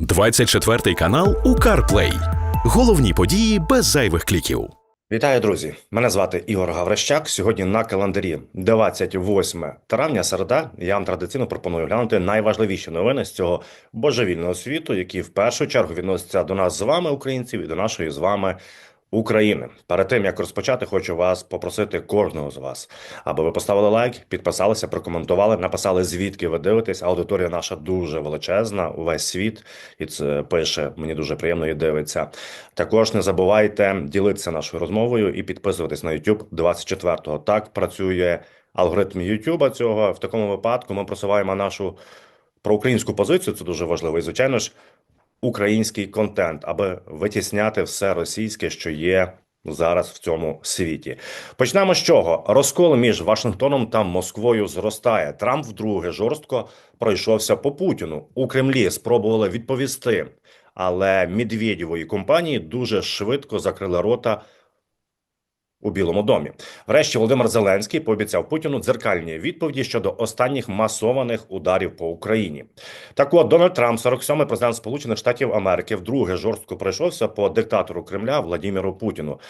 24 канал у CarPlay. Головні події без зайвих кліків. Вітаю, друзі! Мене звати Ігор Гаврищак. Сьогодні на календарі 28 травня, середа. Я вам традиційно пропоную глянути найважливіші новини з цього божевільного світу, які в першу чергу відносяться до нас з вами, українців, і до нашої з вами України. Перед тим як розпочати, хочу вас попросити кожного з вас, аби ви поставили лайк, підписалися, прокоментували, написали звідки ви дивитесь. Аудиторія наша дуже величезна, увесь світ, і це пише мені дуже приємно і дивиться. Також не забувайте ділитися нашою розмовою і підписуватись на YouTube 24-го. Так працює алгоритм YouTube цього. В такому випадку ми просуваємо нашу проукраїнську позицію. Це дуже важливо. І звичайно ж, український контент, аби витісняти все російське, що є зараз в цьому світі. Почнемо з чого? Розкол між Вашингтоном та Москвою зростає. Трамп вдруге жорстко пройшовся по Путіну. У Кремлі спробували відповісти, але Медведєвої компанії дуже швидко закрили рота. У Білому домі, врешті, Володимир Зеленський пообіцяв Путіну дзеркальні відповіді щодо останніх масованих ударів по Україні. Так от Дональд Трамп, 47-й президент Сполучених Штатів Америки, вдруге жорстко пройшовся по диктатору Кремля Владіміру Путіну.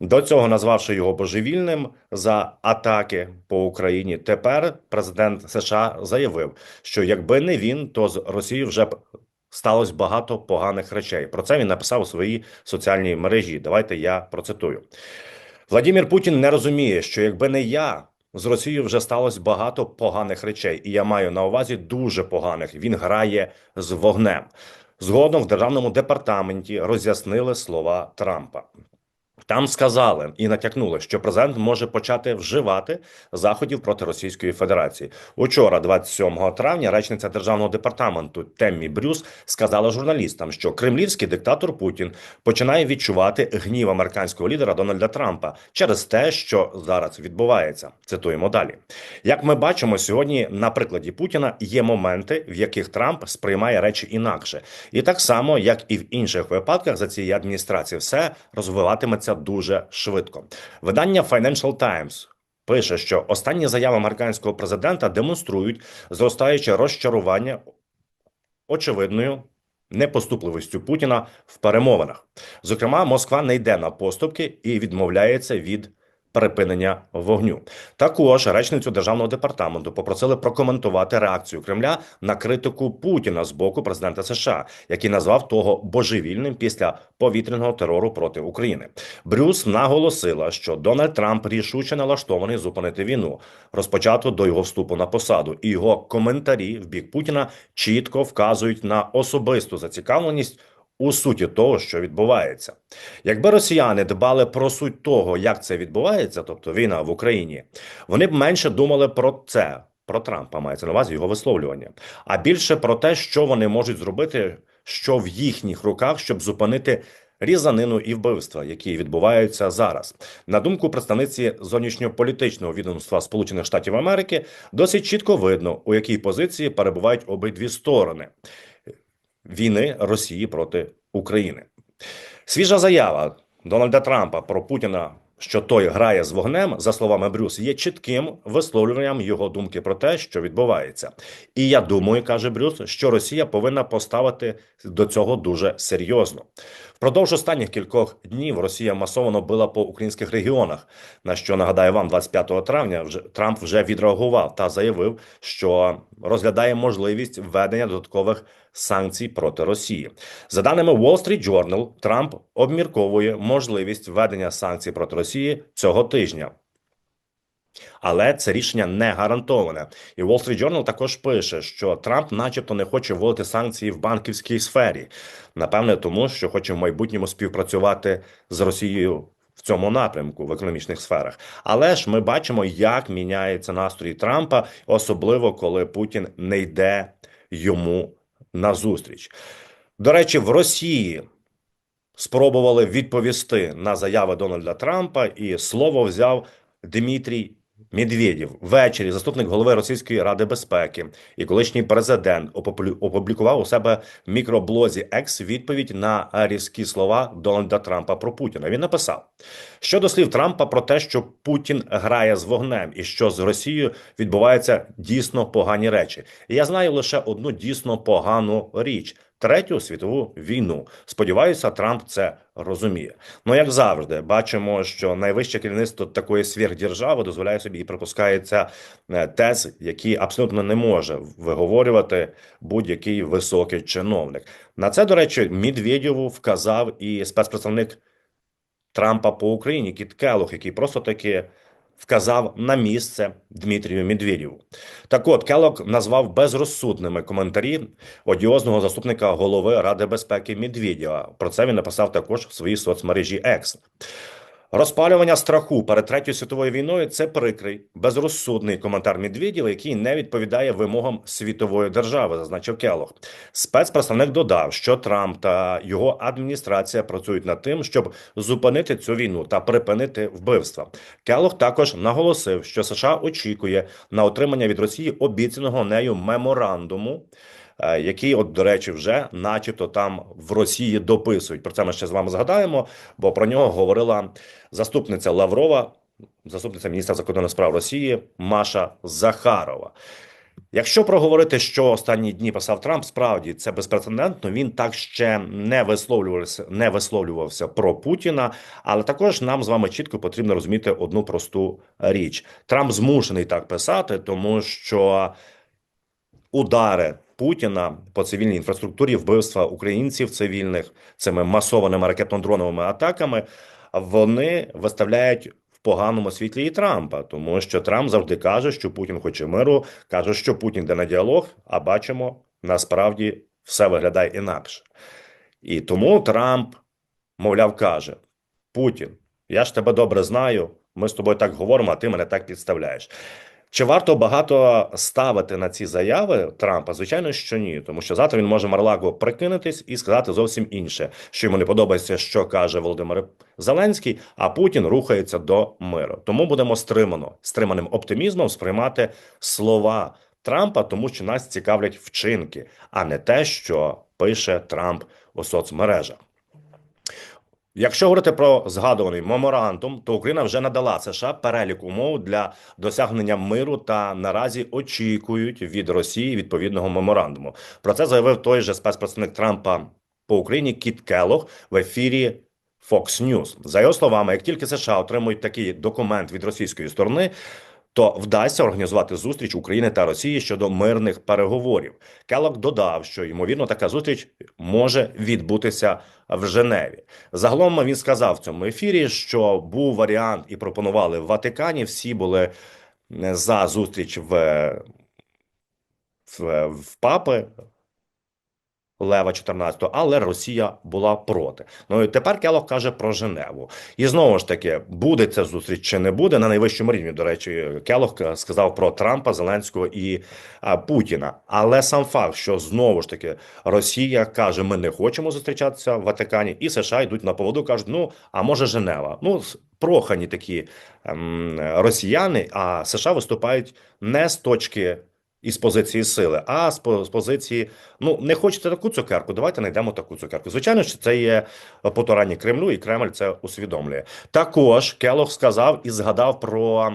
До цього назвавши його божевільним за атаки по Україні. Тепер президент США заявив, що якби не він, то з Росією вже б сталося багато поганих речей. Про це він написав у своїй соціальній мережі. Давайте я процитую. Владимир Путін не розуміє, що якби не я, з Росією вже сталося багато поганих речей, і я маю на увазі дуже поганих. Він грає з вогнем. Згодом в державному департаменті роз'яснили слова Трампа. Там сказали і натякнули, що президент може почати вживати заходів проти Російської Федерації. Учора, 27 травня, речниця державного департаменту Теммі Брюс сказала журналістам, що кремлівський диктатор Путін починає відчувати гнів американського лідера Дональда Трампа через те, що зараз відбувається. Цитуємо далі. Як ми бачимо сьогодні, на прикладі Путіна є моменти, в яких Трамп сприймає речі інакше, і так само, як і в інших випадках за цієї адміністрації, все розвиватиметься дуже швидко. Видання Financial Times пише, що останні заяви американського президента демонструють зростаюче розчарування очевидною. Непоступливістю Путіна в перемовинах, зокрема, Москва не йде на поступки і відмовляється від припинення вогню. Також речницю державного департаменту попросили прокоментувати реакцію Кремля на критику Путіна з боку президента США, який назвав того божевільним після повітряного терору проти України. Брюс наголосила, що Дональд Трамп рішуче налаштований зупинити війну, розпочату до його вступу на посаду, і його коментарі в бік Путіна чітко вказують на особисту зацікавленість у суті того, що відбувається. Якби росіяни дбали про суть того, як це відбувається, тобто війна в Україні, вони б менше думали про це, про Трампа мається на увазі його висловлювання, а більше про те, що вони можуть зробити, що в їхніх руках, щоб зупинити. Різанину і вбивства, які відбуваються зараз, на думку представниці зовнішньополітичного відомства Сполучених Штатів Америки, досить чітко видно, у якій позиції перебувають обидві сторони війни Росії проти України. Свіжа заява Дональда Трампа про Путіна, що той грає з вогнем, за словами Брюс, є чітким висловлюванням його думки про те, що відбувається. І я думаю, каже Брюс, що Росія повинна поставити до цього дуже серйозно. Впродовж останніх кількох днів Росія масово била по українських регіонах. На що нагадаю вам, 25 травня вже Трамп вже відреагував та заявив, що розглядає можливість введення додаткових санкцій проти Росії. За даними Wall Street Journal, Трамп обмірковує можливість введення санкцій проти Росії цього тижня. Але це рішення не гарантоване. І Wall Street Journal також пише, що Трамп, начебто, не хоче вводити санкції в банківській сфері. Напевне, тому що хоче в майбутньому співпрацювати з Росією. В цьому напрямку в економічних сферах, але ж ми бачимо, як міняється настрій Трампа, особливо коли Путін не йде йому назустріч. До речі, в Росії спробували відповісти на заяви Дональда Трампа, і слово взяв Дмитрій Медведєв. Ввечері заступник голови Російської ради безпеки і колишній президент опублікував у себе в мікроблозі екс відповідь на різкі слова Дональда Трампа про Путіна. Він написав щодо слів Трампа про те, що Путін грає з вогнем і що з Росією відбуваються дійсно погані речі. Я знаю лише одну дійсно погану річ. Третю світову війну. Сподіваюся, Трамп це розуміє. Ну як завжди, бачимо, що найвище керівництво такої сверхдержави дозволяє собі і припускається е, тез, які абсолютно не може виговорювати будь-який високий чиновник. На це, до речі, Медведєву вказав і спецпредставник Трампа по Україні Кіт Келлог, який просто таки вказав на місце Дмитрію Медведєву. Так от Келок назвав безрозсудними коментарі одіозного заступника голови Ради безпеки Медведєва. Про це він написав також в своїй соцмережі X. Розпалювання страху перед третьою світовою війною це прикрий, безрозсудний коментар Медведєва, який не відповідає вимогам світової держави, зазначив Келлог. Спецпредставник додав, що Трамп та його адміністрація працюють над тим, щоб зупинити цю війну та припинити вбивства. Келлог також наголосив, що США очікує на отримання від Росії обіцяного нею меморандуму. Е, Який, от до речі, вже, начебто, там в Росії дописують. Про це ми ще з вами згадаємо, бо про нього говорила заступниця Лаврова, заступниця міністра закордонних справ Росії Маша Захарова. Якщо проговорити, що останні дні писав Трамп, справді це безпрецедентно. Він так ще не висловлювався, не висловлювався про Путіна. Але також нам з вами чітко потрібно розуміти одну просту річ: Трамп змушений так писати, тому що удари Путіна по цивільній інфраструктурі, вбивства українців цивільних цими масованими ракетно-дроновими атаками, вони виставляють в поганому світлі і Трампа, тому що Трамп завжди каже, що Путін хоче миру, каже, що Путін йде на діалог, а бачимо, насправді все виглядає інакше. І тому Трамп, мовляв, каже: Путін, я ж тебе добре знаю, ми з тобою так говоримо, а ти мене так підставляєш. Чи варто багато ставити на ці заяви Трампа? Звичайно, що ні, тому що завтра він може Марлаго прикинутись і сказати зовсім інше, що йому не подобається, що каже Володимир Зеленський, а Путін рухається до миру. Тому будемо стримано стриманим оптимізмом сприймати слова Трампа, тому що нас цікавлять вчинки, а не те, що пише Трамп у соцмережах. Якщо говорити про згадуваний меморандум, то Україна вже надала США перелік умов для досягнення миру та наразі очікують від Росії відповідного меморандуму. Про це заявив той же спецпредставник Трампа по Україні Кіт Келлог в ефірі Fox News. За його словами, як тільки США отримують такий документ від російської сторони. То вдасться організувати зустріч України та Росії щодо мирних переговорів. Келок додав, що ймовірно така зустріч може відбутися в Женеві. Загалом він сказав в цьому ефірі, що був варіант і пропонували в Ватикані. Всі були за зустріч в, в, в папи. Лева 14, але Росія була проти. Ну і тепер Келох каже про Женеву. І знову ж таки, буде ця зустріч чи не буде на найвищому рівні. До речі, Келох сказав про Трампа, Зеленського і а, Путіна. Але сам факт, що знову ж таки Росія каже, ми не хочемо зустрічатися в Ватикані, і США йдуть на поводу, кажуть, ну а може Женева. Ну прохані такі ем, росіяни, а США виступають не з точки із позиції сили, а з, позиції ну не хочете таку цукерку, давайте знайдемо таку цукерку. Звичайно, що це є потурання Кремлю, і Кремль це усвідомлює. Також Келох сказав і згадав про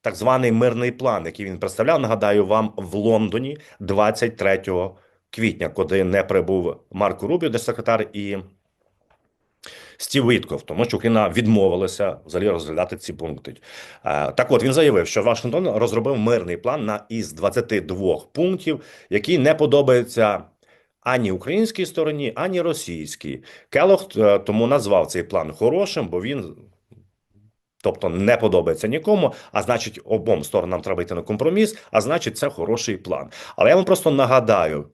так званий мирний план, який він представляв. Нагадаю вам в Лондоні 23 квітня, куди не прибув Марко Рубіо, держсекретар, і Стів Вітков, тому що Україна відмовилася взагалі розглядати ці пункти. Е, Так от він заявив, що Вашингтон розробив мирний план на із 22 пунктів, який не подобається ані українській стороні, ані російській. Келох е, тому назвав цей план хорошим, бо він. Тобто не подобається нікому, а значить, обом сторонам треба йти на компроміс, а значить, це хороший план. Але я вам просто нагадаю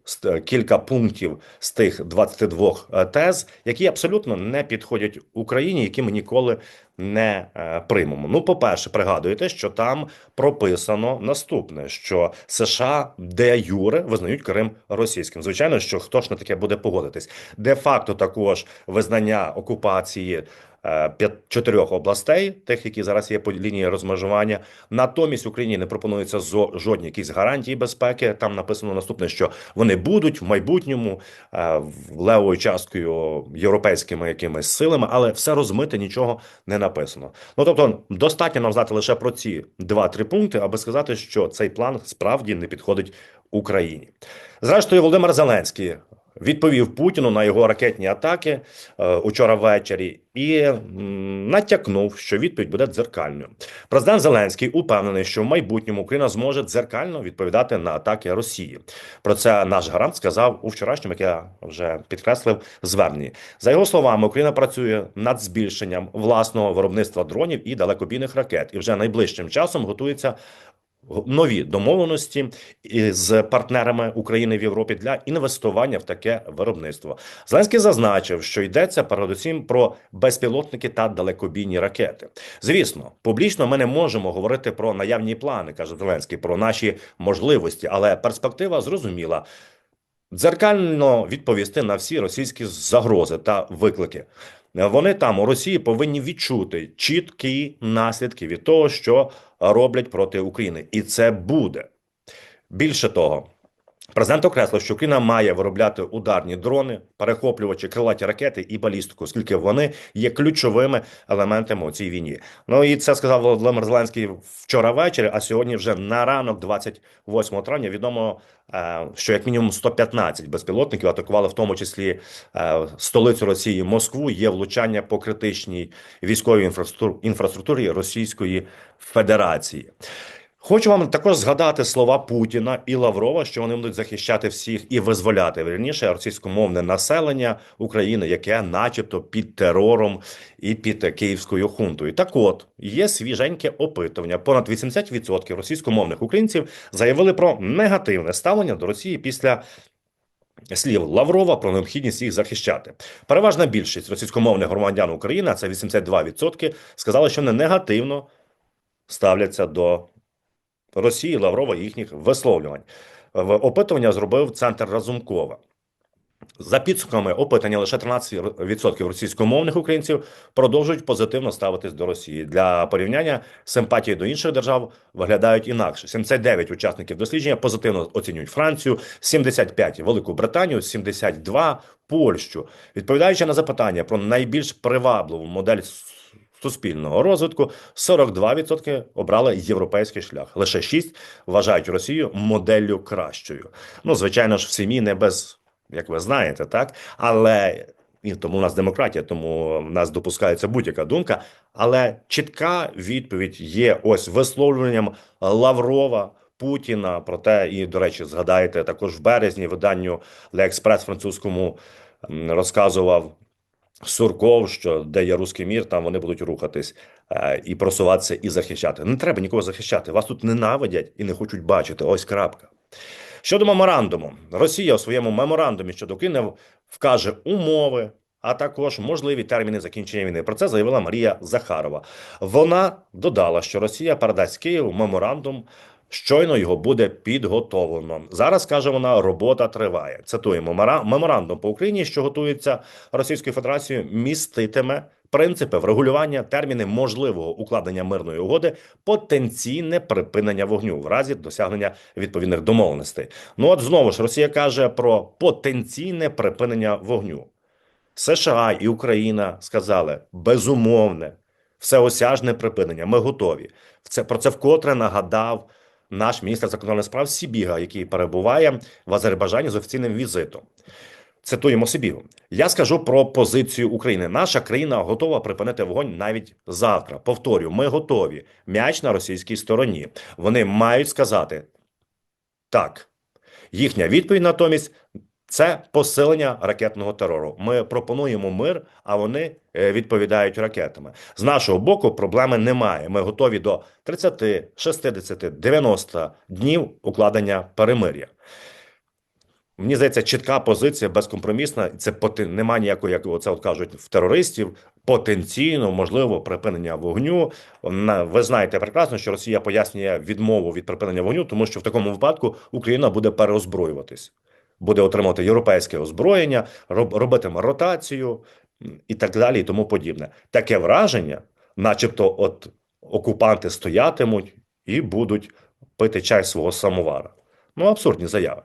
кілька пунктів з тих 22 е, тез, які абсолютно не підходять Україні, які ми ніколи не е, приймемо. Ну, по-перше, пригадуєте, що там прописано наступне: що США де юре визнають Крим російським. Звичайно, що хто ж на таке буде погодитись, де факто також визнання окупації. Е, чотирьох областей, тих, які зараз є по лінії розмежування. Натомість Україні не пропонуються зо- жодні якісь гарантії безпеки. Там написано наступне, що вони будуть в майбутньому е, левою часткою європейськими якимись силами, але все розмите, нічого не написано. Ну тобто, достатньо нам знати лише про ці два-три пункти, аби сказати, що цей план справді не підходить Україні. Зрештою, Володимир Зеленський відповів Путіну на його ракетні атаки е, учора ввечері і натякнув, що відповідь буде дзеркальною. Президент Зеленський упевнений, що в майбутньому Україна зможе дзеркально відповідати на атаки Росії. Про це наш гарант сказав у вчорашньому, як я вже підкреслив, зверненні. За його словами, Україна працює над збільшенням власного виробництва дронів і далекобійних ракет, і вже найближчим часом готується нові домовленості з партнерами України в Європі для інвестування в таке виробництво. Зеленський зазначив, що йдеться передусім про безпілотники та далекобійні ракети. Звісно, публічно ми не можемо говорити про наявні плани, каже Зеленський, про наші можливості, але перспектива зрозуміла. Дзеркально відповісти на всі російські загрози та виклики. Вони там у Росії повинні відчути чіткі наслідки від того, що роблять проти України, і це буде більше того. Президент окреслив, що Україна має виробляти ударні дрони, перехоплювачі, крилаті ракети і балістику, оскільки вони є ключовими елементами у цій війні. Ну і це сказав Володимир Зеленський вчора ввечері. А сьогодні, вже на ранок, 28 травня, відомо, е, що як мінімум 115 безпілотників атакували, в тому числі е, столицю Росії Москву. Є влучання по критичній військовій інфраструктурі Російської Федерації. Хочу вам також згадати слова Путіна і Лаврова, що вони будуть захищати всіх і визволяти вірніше російськомовне населення України, яке, начебто, під терором і під київською хунтою. Так, от є свіженьке опитування. Понад 80% російськомовних українців заявили про негативне ставлення до Росії після. Слів Лаврова про необхідність їх захищати. Переважна більшість російськомовних громадян України, а це 82%, сказали, що не негативно ставляться до Росії, Лаврова їхніх висловлювань. В опитування зробив центр Разумкова. За підсумками опитання, лише 13% російськомовних українців продовжують позитивно ставитись до Росії. Для порівняння симпатії до інших держав виглядають інакше. 79 учасників дослідження позитивно оцінюють Францію, 75 – Велику Британію, 72 – Польщу. Відповідаючи на запитання про найбільш привабливу модель суспільного розвитку 42% обрали європейський шлях. Лише 6 вважають Росію моделлю кращою. Ну, звичайно ж, в сім'ї не без, як ви знаєте, так але і тому у нас демократія, тому в нас допускається будь-яка думка. Але чітка відповідь є ось висловлюванням Лаврова. Путіна про те, і до речі, згадаєте також в березні виданню Леекспрес французькому розказував Сурков, що де є руський мір, там вони будуть рухатись е, і просуватися і захищати. Не треба нікого захищати. Вас тут ненавидять і не хочуть бачити. Ось крапка. Щодо меморандуму, Росія у своєму меморандумі щодо України вкаже умови, а також можливі терміни закінчення війни. Про це заявила Марія Захарова. Вона додала, що Росія передасть Києву меморандум. Щойно його буде підготовлено. Зараз каже вона, робота триває. Цитуємо меморандум по Україні, що готується Російською Федерацією, міститиме принципи врегулювання терміни можливого укладення мирної угоди, потенційне припинення вогню в разі досягнення відповідних домовленостей. Ну от знову ж Росія каже про потенційне припинення вогню. США і Україна сказали безумовне, всеосяжне припинення. Ми готові. Це про це вкотре нагадав наш міністр закордонних справ Сібіга, який перебуває в Азербайджані з офіційним візитом. Цитуємо Сибігу. Я скажу про позицію України. Наша країна готова припинити вогонь навіть завтра. Повторю, ми готові. М'яч на російській стороні. Вони мають сказати так. Їхня відповідь натомість це посилення ракетного терору. Ми пропонуємо мир, а вони е, відповідають ракетами. З нашого боку проблеми немає. Ми готові до 30, 60, 90 днів укладення перемир'я. Мені здається, чітка позиція безкомпромісна. Це поти... немає ніякої, як оце от кажуть в терористів. Потенційно можливо припинення вогню. Ви знаєте прекрасно, що Росія пояснює відмову від припинення вогню, тому що в такому випадку Україна буде переозброюватись буде отримувати європейське озброєння, робитиме ротацію і так далі, і тому подібне. Таке враження, начебто, от окупанти стоятимуть і будуть пити чай свого самовара. Ну, абсурдні заяви.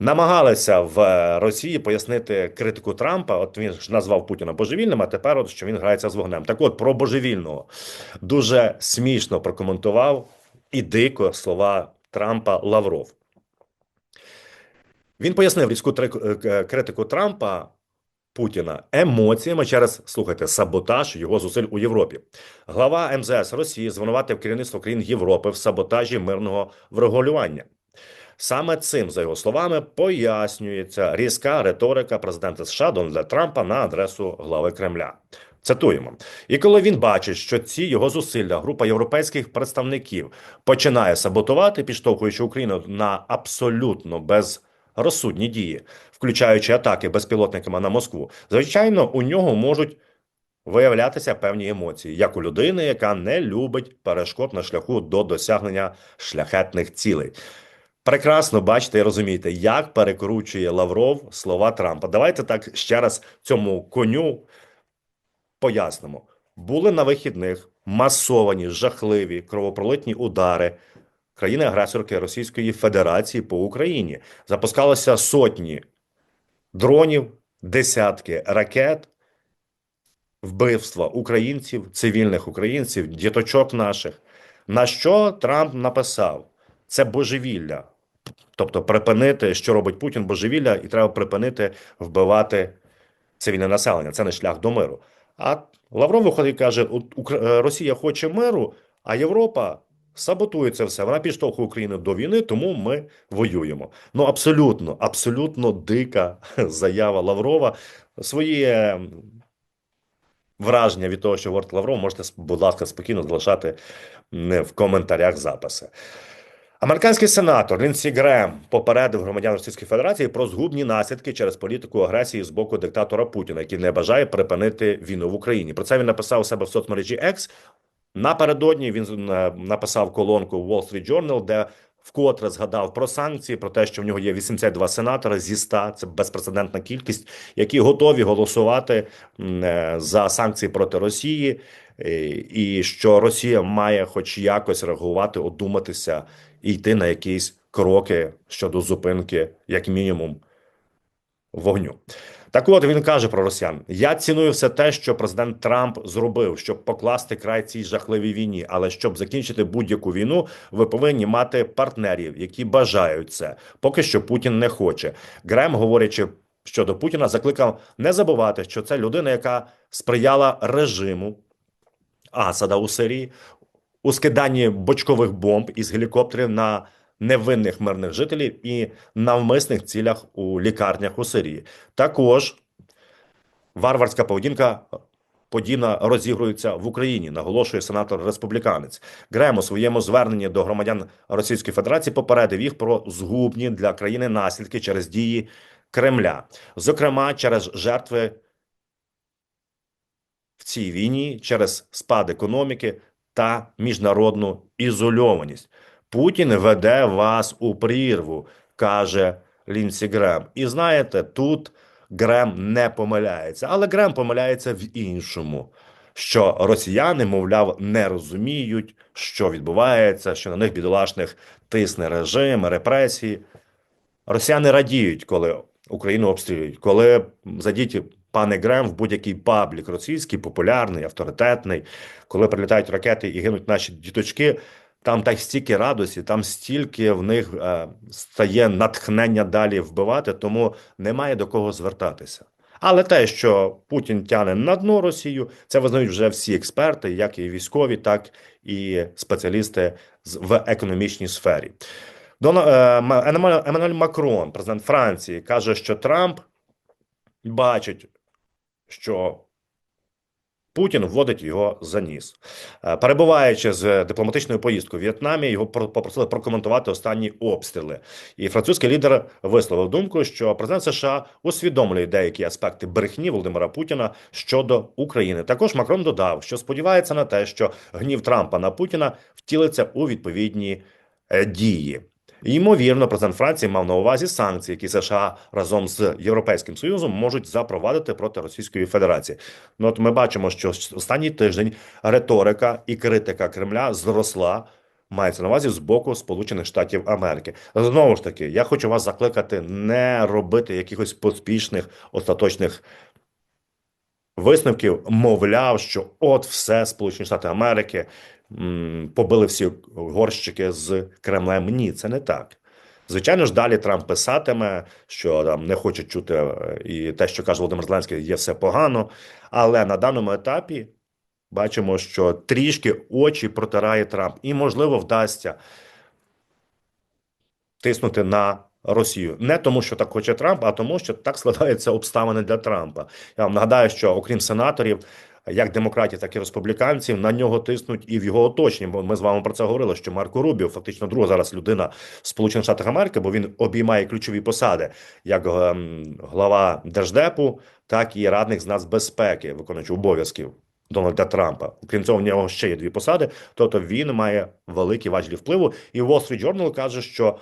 Намагалися в Росії пояснити критику Трампа. От він ж назвав Путіна божевільним, а тепер от що він грається з вогнем. Так, от про божевільного дуже смішно прокоментував і дико слова Трампа Лавров. Він пояснив різку е, критику Трампа Путіна емоціями через слухайте саботаж його зусиль у Європі. Глава МЗС Росії звинуватив керівництво країн Європи в саботажі мирного врегулювання. Саме цим, за його словами, пояснюється різка риторика президента США Дональда Трампа на адресу глави Кремля. Цитуємо, і коли він бачить, що ці його зусилля, група європейських представників починає саботувати, підштовхуючи Україну на абсолютно безрозсудні дії, включаючи атаки безпілотниками на Москву, звичайно, у нього можуть виявлятися певні емоції, як у людини, яка не любить перешкод на шляху до досягнення шляхетних цілей. Прекрасно бачите і розумієте, як перекручує Лавров слова Трампа. Давайте так ще раз цьому коню пояснимо. Були на вихідних масовані, жахливі кровопролитні удари країни-агресорки Російської Федерації по Україні. Запускалося сотні дронів, десятки ракет, вбивства українців, цивільних українців, діточок наших. На що Трамп написав? Це божевілля. Тобто припинити, що робить Путін, божевілля, і треба припинити вбивати цивільне населення. Це не шлях до миру. А Лавров виходить і каже: «От е, Росія хоче миру, а Європа саботує це все. Вона підштовхує Україну до війни, тому ми воюємо. Ну абсолютно, абсолютно дика заява Лаврова. Свої е, враження від того, що говорить Лавров, можете, будь ласка, спокійно залишати в коментарях записи. Американський сенатор Лінсі Грем попередив громадян Російської Федерації про згубні наслідки через політику агресії з боку диктатора Путіна, який не бажає припинити війну в Україні. Про це він написав у себе в соцмережі X. Напередодні він е, написав колонку в Wall Street Journal, де вкотре згадав про санкції, про те, що в нього є 82 сенатори зі 100, це безпрецедентна кількість, які готові голосувати е, за санкції проти Росії, е, і що Росія має хоч якось реагувати, одуматися і йти на якісь кроки щодо зупинки, як мінімум, вогню. Так от він каже про росіян: я ціную все те, що президент Трамп зробив, щоб покласти край цій жахливій війні. Але щоб закінчити будь-яку війну, ви повинні мати партнерів, які бажають це. Поки що Путін не хоче. Грем, говорячи щодо Путіна, закликав не забувати, що це людина, яка сприяла режиму Асада у Сирії у скиданні бочкових бомб із гелікоптерів на невинних мирних жителів і навмисних цілях у лікарнях у Сирії. Також варварська поведінка подібна розігрується в Україні, наголошує сенатор республіканець. Грем у своєму зверненні до громадян Російської Федерації попередив їх про згубні для країни наслідки через дії Кремля, зокрема через жертви в цій війні, через спад економіки та міжнародну ізольованість. Путін веде вас у прірву, каже Лінсі Грем. І знаєте, тут Грем не помиляється, але Грем помиляється в іншому. Що росіяни, мовляв, не розуміють, що відбувається, що на них бідолашних тисне режим, репресії. Росіяни радіють, коли Україну обстрілюють, коли зайдіть, пане Грем, в будь-який паблік російський, популярний, авторитетний, коли прилітають ракети і гинуть наші діточки. Там так стільки радості, там стільки в них е, стає натхнення далі вбивати, тому немає до кого звертатися. Але те, що Путін тяне на дно Росію, це визнають вже всі експерти, як і військові, так і спеціалісти в економічній сфері. Дона, е, Ма- Еммануель Еммануель Макрон, президент Франції, каже, що Трамп бачить, що Путін вводить його за ніс. Е, Перебуваючи з дипломатичною поїздкою в В'єтнамі, його про- попросили прокоментувати останні обстріли. І французький лідер висловив думку, що президент США усвідомлює деякі аспекти брехні Володимира Путіна щодо України. Також Макрон додав, що сподівається на те, що гнів Трампа на Путіна втілиться у відповідні е, дії. Ймовірно, президент Франції мав на увазі санкції, які США разом з Європейським Союзом можуть запровадити проти Російської Федерації. Ну от ми бачимо, що останній тиждень риторика і критика Кремля зросла. Мається на увазі з боку Сполучених Штатів Америки. Знову ж таки, я хочу вас закликати не робити якихось поспішних остаточних висновків, мовляв, що от все Сполучені Штати Америки побили всі горщики з Кремлем. Ні, це не так. Звичайно ж, далі Трамп писатиме, що там не хоче чути е, і те, що каже Володимир Зеленський, є все погано. Але на даному етапі бачимо, що трішки очі протирає Трамп, і можливо вдасться тиснути на Росію не тому, що так хоче Трамп, а тому, що так складаються обставини для Трампа. Я вам нагадаю, що окрім сенаторів, як демократів, так і республіканців, на нього тиснуть і в його оточенні. Бо ми з вами про це говорили. Що Марко Рубіо, фактично друга зараз людина Сполучених Штатах Америки, бо він обіймає ключові посади як ем, глава держдепу, так і радник з нацбезпеки, виконуючи обов'язків. Дональда Трампа. Окрім цього, в нього ще є дві посади. Тобто він має великі важелі впливу. І Wall Street Journal каже, що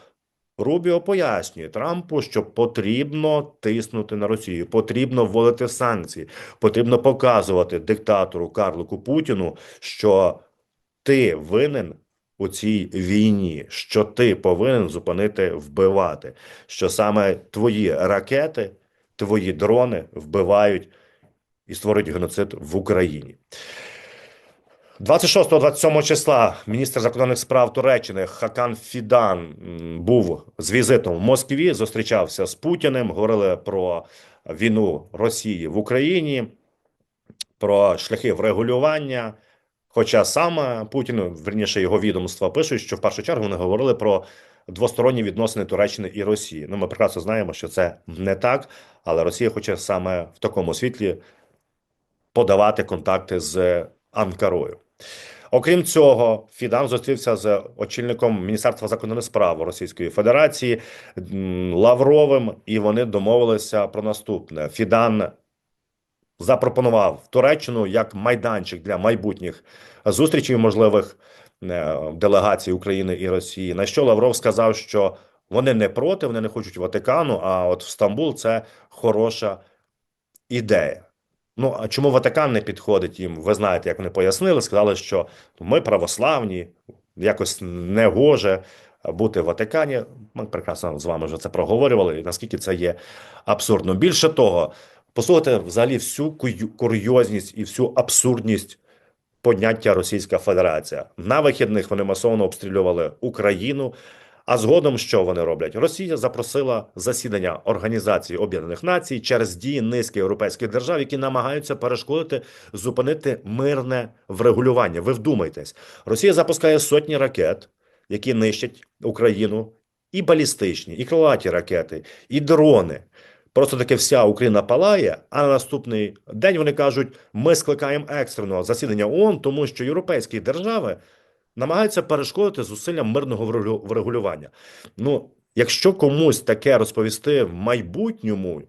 Рубіо пояснює Трампу, що потрібно тиснути на Росію, потрібно вводити санкції, потрібно показувати диктатору Карлику Путіну, що ти винен у цій війні, що ти повинен зупинити вбивати, що саме твої ракети, твої дрони вбивають і створюють геноцид в Україні. 26-27 числа міністр закордонних справ Туреччини Хакан Фідан був з візитом в Москві, зустрічався з Путіним, говорили про війну Росії в Україні, про шляхи врегулювання. Хоча сам Путін, верніше його відомства, пишуть, що в першу чергу вони говорили про двосторонні відносини Туреччини і Росії. Ну, ми прекрасно знаємо, що це не так, але Росія хоче саме в такому світлі подавати контакти з Анкарою. Окрім цього, Фідан зустрівся з очільником Міністерства закордонних справ Російської Федерації Лавровим, і вони домовилися про наступне. Фідан запропонував Туреччину як майданчик для майбутніх зустрічей можливих е, делегацій України і Росії. На що Лавров сказав, що вони не проти, вони не хочуть Ватикану, а от в Стамбул це хороша ідея. Ну, а чому Ватикан не підходить їм? Ви знаєте, як вони пояснили, сказали, що ми православні, якось не гоже бути в Ватикані. Ми прекрасно з вами вже це проговорювали, і наскільки це є абсурдно. Більше того, послухайте взагалі всю курйозність і всю абсурдність поняття Російська Федерація. На вихідних вони масово обстрілювали Україну. А згодом що вони роблять? Росія запросила засідання Організації Об'єднаних Націй через дії низки європейських держав, які намагаються перешкодити зупинити мирне врегулювання. Ви вдумайтесь, Росія запускає сотні ракет, які нищать Україну, і балістичні, і крилаті ракети, і дрони. Просто таки вся Україна палає, а на наступний день вони кажуть: ми скликаємо екстреного засідання ООН, тому що європейські держави намагаються перешкодити зусиллям мирного врегулювання. Ну, якщо комусь таке розповісти в майбутньому,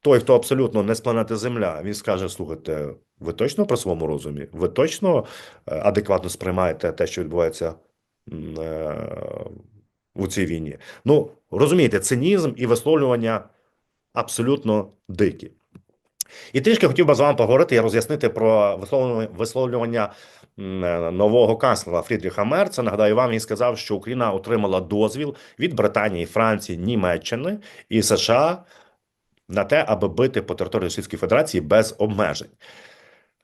той, хто абсолютно не з планети Земля, він скаже: слухайте, ви точно при своєму розумі? Ви точно е, адекватно сприймаєте те, що відбувається е, у цій війні? Ну, розумієте, цинізм і висловлювання абсолютно дикі. І трішки хотів би з вами поговорити і роз'яснити про висловлювання, нового канцлера Фрідріха Мерца. Нагадаю вам, він сказав, що Україна отримала дозвіл від Британії, Франції, Німеччини і США на те, аби бити по території Російської Федерації без обмежень.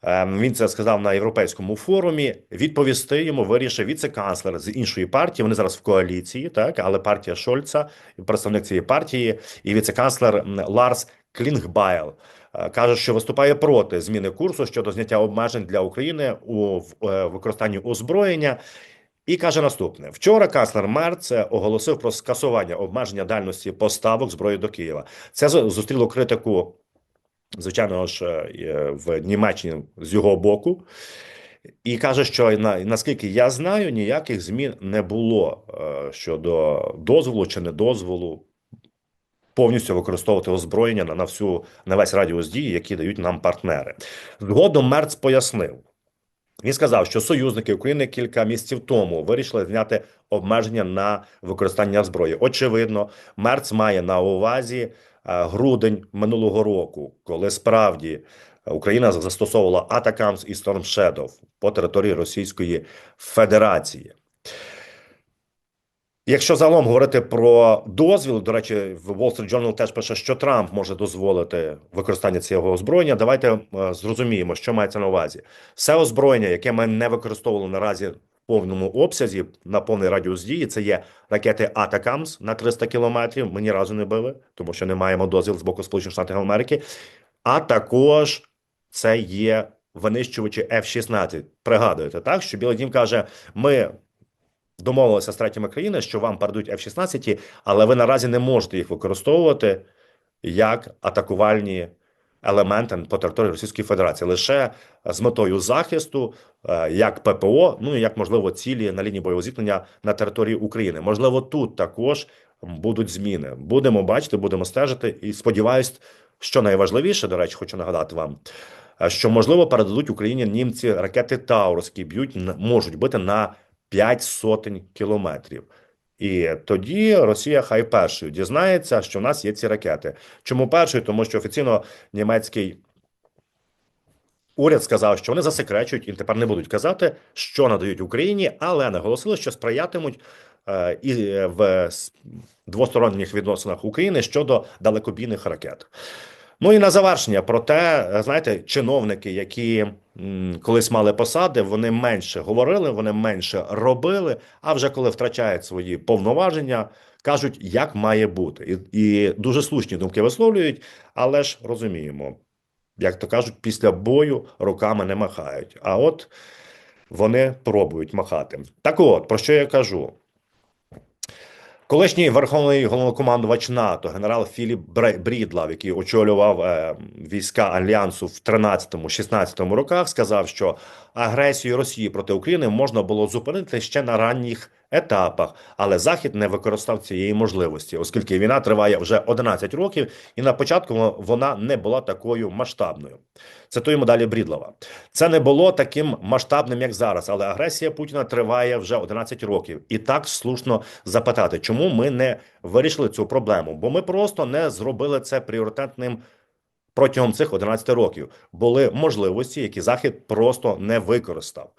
Ем, Він це сказав на європейському форумі. Відповісти йому вирішив віце-канцлер з іншої партії. Вони зараз в коаліції, так але партія Шольца, представник цієї партії, і віце-канцлер Ларс Клінгбайл е, каже, що виступає проти зміни курсу щодо зняття обмежень для України у е, використанні озброєння. І каже наступне: вчора канцлер Мерц оголосив про скасування обмеження дальності поставок зброї до Києва. Це зустріло критику, звичайно ж, е, в Німеччині з його боку. І каже, що на, наскільки я знаю, ніяких змін не було е, щодо дозволу чи не дозволу повністю використовувати озброєння на, на всю на весь радіус дії, які дають нам партнери. Згодом Мерц пояснив. Він сказав, що союзники України кілька місяців тому вирішили зняти обмеження на використання зброї. Очевидно, Мерц має на увазі е, грудень минулого року, коли справді Україна застосовувала Атакамс і Storm Shadow по території Російської Федерації. Якщо загалом говорити про дозвіл, до речі, в Wall Street Journal теж пише, що Трамп може дозволити використання цього озброєння. Давайте е, зрозуміємо, що мається на увазі. Все озброєння, яке ми не використовували наразі в повному обсязі на повний радіус дії. Це є ракети Атакамс на 300 кілометрів. Ми ні разу не били, тому що не маємо дозвіл з боку Сполучених Штатів Америки. А також це є винищувачі F-16. Пригадуєте, так що Білий Дім каже: ми домовилися з третіми країнами, що вам передуть F-16, але ви наразі не можете їх використовувати як атакувальні елементи по території Російської Федерації лише з метою захисту, е, як ППО, ну і як можливо цілі на лінії бойового зіткнення на території України. Можливо, тут також будуть зміни. Будемо бачити, будемо стежити. І сподіваюсь, що найважливіше, до речі, хочу нагадати вам. е, Що можливо передадуть Україні німці ракети Таурус, які б'ють можуть бити на 5 сотень кілометрів. І тоді Росія хай першою дізнається, що в нас є ці ракети. Чому першою? Тому що офіційно німецький уряд сказав, що вони засекречують і тепер не будуть казати, що надають Україні, але наголосили, що сприятимуть е, і е, в двосторонніх відносинах України щодо далекобійних ракет. Ну і на завершення про те, знаєте, чиновники, які колись мали посади, вони менше говорили, вони менше робили. А вже коли втрачають свої повноваження, кажуть, як має бути, і, і дуже слушні думки висловлюють, але ж розуміємо, як то кажуть, після бою руками не махають. А от вони пробують махати. Так от, про що я кажу? Колишній верховний головнокомандувач НАТО генерал Філіп Брідлав, який очолював е, війська альянсу в 13-16 роках, сказав, що агресію Росії проти України можна було зупинити ще на ранніх етапах, але Захід не використав цієї можливості, оскільки війна триває вже 11 років, і на початку вона не була такою масштабною. Цитуємо далі Брідлова. Це не було таким масштабним, як зараз, але агресія Путіна триває вже 11 років. І так слушно запитати, чому ми не вирішили цю проблему? Бо ми просто не зробили це пріоритетним протягом цих 11 років. Були можливості, які Захід просто не використав.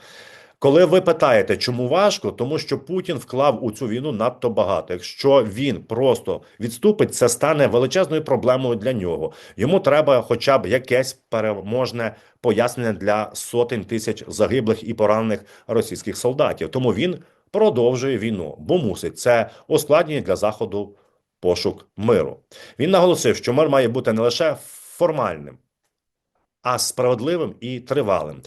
Коли ви питаєте, чому важко, тому що Путін вклав у цю війну надто багато. Якщо він просто відступить, це стане величезною проблемою для нього. Йому треба, хоча б якесь переможне пояснення для сотень тисяч загиблих і поранених російських солдатів. Тому він продовжує війну, бо мусить це ускладнює для заходу пошук миру. Він наголосив, що мир має бути не лише формальним, а справедливим і тривалим.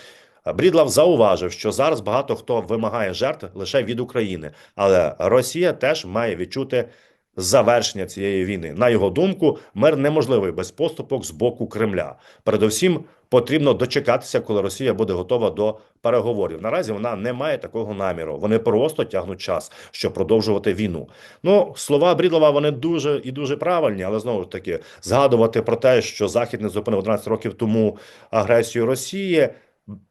Брідлав зауважив, що зараз багато хто вимагає жертв лише від України, але Росія теж має відчути завершення цієї війни. На його думку, мир неможливий без поступок з боку Кремля. Передусім, потрібно дочекатися, коли Росія буде готова до переговорів. Наразі вона не має такого наміру. Вони просто тягнуть час, щоб продовжувати війну. Ну, слова Брідлова вони дуже і дуже правильні, але знову ж таки згадувати про те, що Захід не зупинив 11 років тому агресію Росії.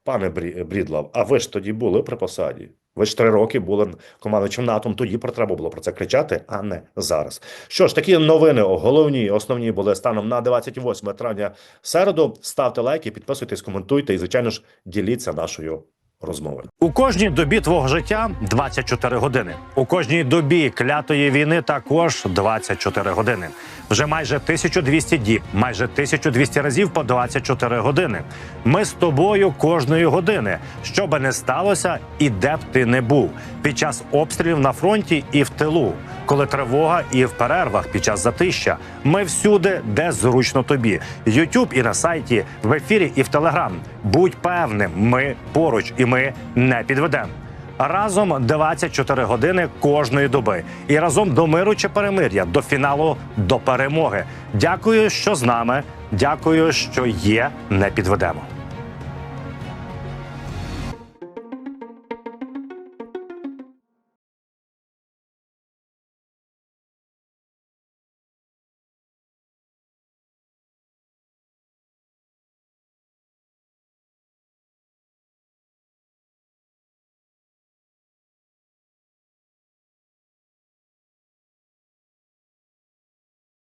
Пане Брі- Брідлав, а ви ж тоді були при посаді? Ви ж три роки були командуючим НАТО, тоді про треба було про це кричати, а не зараз. Що ж, такі новини головні, основні були станом на 28 травня середу. Ставте лайки, підписуйтесь, коментуйте і, звичайно ж, діліться нашою розмовою. У кожній добі твого життя 24 години. У кожній добі клятої війни також 24 години. Вже майже 1200 діб, майже 1200 разів по 24 години. Ми з тобою кожної години, що би не сталося, і де б ти не був під час обстрілів на фронті і в тилу, коли тривога і в перервах під час затища. Ми всюди, де зручно тобі. Ютуб і на сайті, в ефірі і в Телеграм. Будь певним, ми поруч і ми не підведемо. Разом 24 години кожної доби. І разом до миру чи перемир'я, до фіналу, до перемоги. Дякую, що з нами. Дякую, що є. Не підведемо.